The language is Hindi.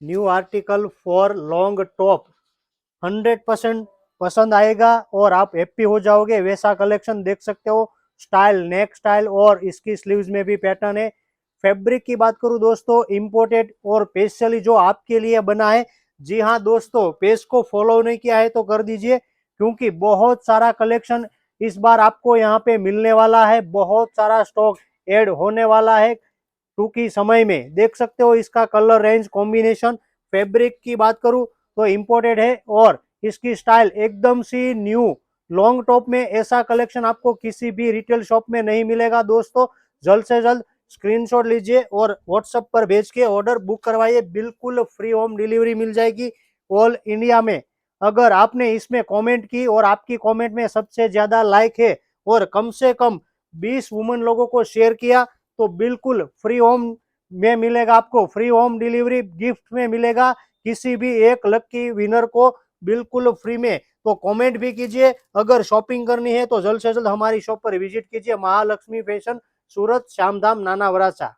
New article for long top. Hundred percent पसंद आएगा और आप हैप्पी हो जाओगे। वैसा कलेक्शन देख सकते हो। स्टाइल नेक स्टाइल और इसकी स्लीव्स में भी पैटर्न है। फैब्रिक की बात करूँ दोस्तों इंपोर्टेड और स्पेशली जो आपके लिए बना है। जी हाँ दोस्तों पेज को फॉलो नहीं किया है तो कर दीजिए, क्योंकि बहुत सारा कलेक्शन इस बार आपको यहाँ पे मिलने वाला है। बहुत सारा स्टॉक ऐड होने वाला है। टूकी समय में देख सकते हो इसका कलर रेंज कॉम्बिनेशन फैब्रिक की बात करूँ तो इम्पोर्टेड है और इसकी स्टाइल एकदम सी न्यू लॉन्ग टॉप में ऐसा कलेक्शन आपको किसी भी रिटेल शॉप में नहीं मिलेगा दोस्तों जल्द से जल्द स्क्रीनशॉट लीजिए और व्हाट्सएप पर भेज के ऑर्डर बुक करवाइए बिल्कुल फ्री होम डिलीवरी मिल जाएगी ऑल इंडिया में अगर आपने इसमें कमेंट की और आपकी कमेंट में सबसे ज़्यादा लाइक है और कम से कम 20 वुमेन लोगों को शेयर किया तो बिल्कुल फ्री होम में मिलेगा आपको, फ्री होम डिलीवरी गिफ्ट में मिलेगा किसी भी एक लक्की विनर को बिल्कुल फ्री में। तो कमेंट भी कीजिए, अगर शॉपिंग करनी है तो जल्द से जल्द हमारी शॉप पर विज़िट कीजिए, महालक्ष्मी फ़ैशन सूरत, श्यामधाम, नाना वराचा